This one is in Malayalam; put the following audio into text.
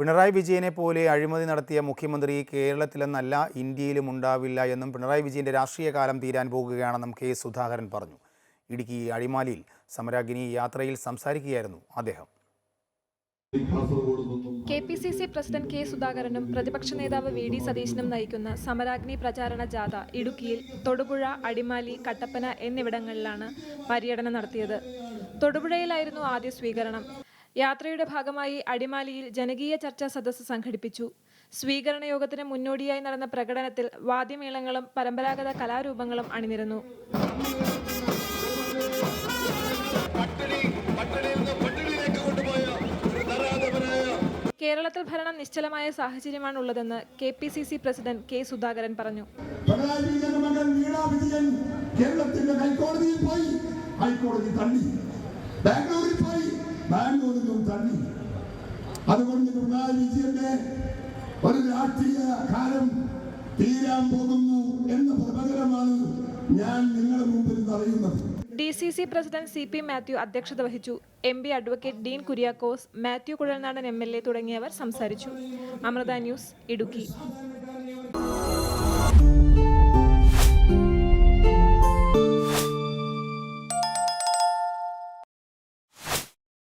പിണറായി വിജയനെ പോലെ അഴിമതി നടത്തിയ മുഖ്യമന്ത്രി കേരളത്തിലെന്നല്ല ഇന്ത്യയിലും ഉണ്ടാവില്ല എന്നും പിണറായി വിജയന്റെ രാഷ്ട്രീയ കാലം തീരാൻ പോകുകയാണെന്നും കെ സുധാകരൻ പറഞ്ഞു. ഇടുക്കി അഴിമാലിയിൽ സമരാഗ്നി യാത്രയിൽ സംസാരിക്കുകയായിരുന്നു അദ്ദേഹം. K P C C president K സുധാകരനും പ്രതിപക്ഷ നേതാവ് വി ഡി സതീശനും നയിക്കുന്ന സമരാഗ്നി പ്രചാരണ ജാഥ ഇടുക്കിയിൽ തൊടുപുഴ അടിമാലി കട്ടപ്പന എന്നിവിടങ്ങളിലാണ് പര്യടനം നടത്തിയത്. തൊടുപുഴയിലായിരുന്നു ആദ്യ സ്വീകരണം. യാത്രയുടെ ഭാഗമായി അടിമാലിയിൽ ജനകീയ ചർച്ചാ സദസ്സ് സംഘടിപ്പിച്ചു. സ്വീകരണ യോഗത്തിന് മുന്നോടിയായി നടന്ന പ്രകടനത്തിൽ വാദ്യമേളങ്ങളും പരമ്പരാഗത കലാരൂപങ്ങളും അണിനിരന്നു. കേരളത്തിൽ ഭരണം നിശ്ചലമായ സാഹചര്യമാണുള്ളതെന്ന് K P C C president K Sudhakaran പറഞ്ഞു. കേരളത്തിന്റെ ഹൈക്കോടതിയിൽ പോയി. ഹൈക്കോടതി തള്ളി. ബാംഗ്ലൂരിൽ പോയി. ബാംഗ്ലൂരിലും തള്ളി അതുകൊണ്ട് പിണറായി വിജയന്റെ ഒരു രാഷ്ട്രീയ കാലം തീരാൻ പോകുന്നു എന്ന പ്രബലമാണ് ഞാൻ നിങ്ങളുടെ മുമ്പിൽ പറയുന്നത്. D C C president C P Mathew അധ്യക്ഷത വഹിച്ചു. M P advocate Dean Kuriakose Mathew Kuzhalnadan M L A തുടങ്ങിയവർ സംസാരിച്ചു. അമൃത ന്യൂസ് ഇടുക്കി.